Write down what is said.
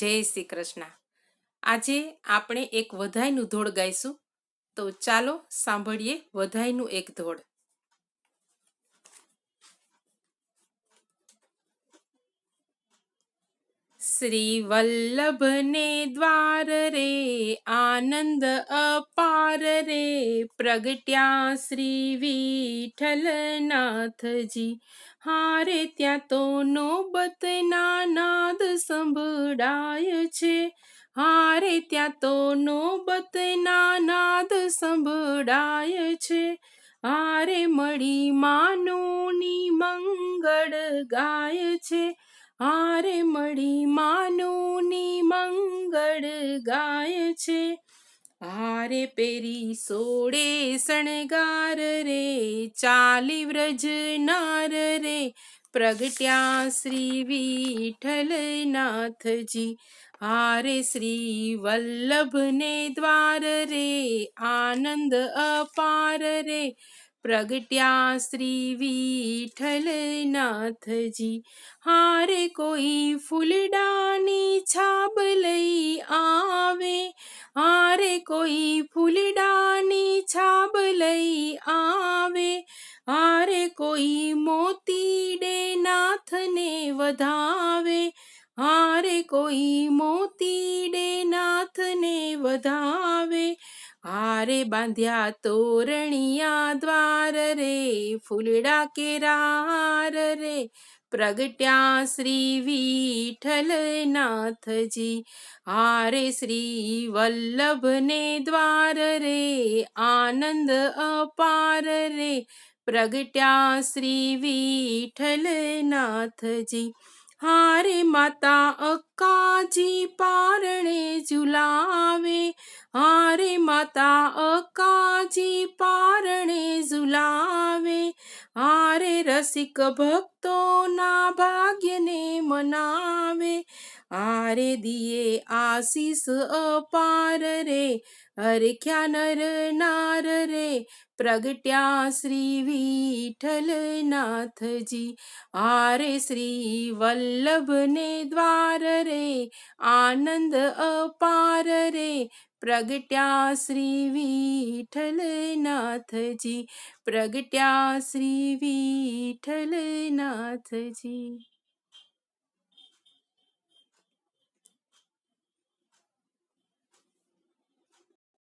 જય શ્રી કૃષ્ણ. આજે આપણે એક વધાઈનું ધોળ ગાઈશું. તો ચાલો સાંભળીએ વધાઈનું એક ધોળ. શ્રી વલ્લભને દ્વાર રે, આનંદ અપાર રે, પ્રગટ્યા શ્રી વિઠ્ઠલનાથજી. હારે ત્યાં તો સંભળાય છે. હારે ત્યાં તો નોબતના નાદ સંભળાય છે. હારે મળી માનોની મંગળ ગાય છે. હારે મળી માનોની મંગળ ગાય છે. હારે પેરી સોડે શણગાર રે, ચાલી વ્રજ નાર રે પ્રગટ્યા શ્રી વિઠ્ઠલનાથજી. હારે શ્રી વલ્લભને દ્વાર રે, આનંદ અપાર રે. પ્રગટ્યા શ્રી વિઠ્ઠલનાથજી. હારે કોઈ ફૂલડાની છાબ લઈ આવે. હારે કોઈ ફૂલડાની છાબ લઈ આવે. હારે કોઈ મોતીડે નાથને વધાવે. હારે કોઈ મોતીડે નાથને વધાવે. હારે બાંધ્યા તોરણિયા દ્વાર રે, ફૂલડા કેરાર રે. પ્રગટ્યા શ્રી વિઠ્ઠલનાથજી, હારે શ્રી વલ્લભને દ્વાર રે, આનંદ અપાર રે. પ્રગટ્યા શ્રી વિઠ્ઠલનાથજી, હારે માતા અક્કાજી પારણે ઝુલાવે માતા અકાજી પારણે ઝુલાવે. હારે રસિક ભક્તોના ભાગ્યને મનાવે. હારે દિયે આશીષ અપાર રે હરખ્યા નર નાર રે. પ્રગટ્યા શ્રી વિઠ્ઠલનાથજી, હારે શ્રી વલ્લભને દ્વાર રે. આનંદ અપાર રે પ્રગટ્યા શ્રી વિઠ્ઠલનાથજી. પ્રગટ્યા શ્રી વિઠ્ઠલનાથજી.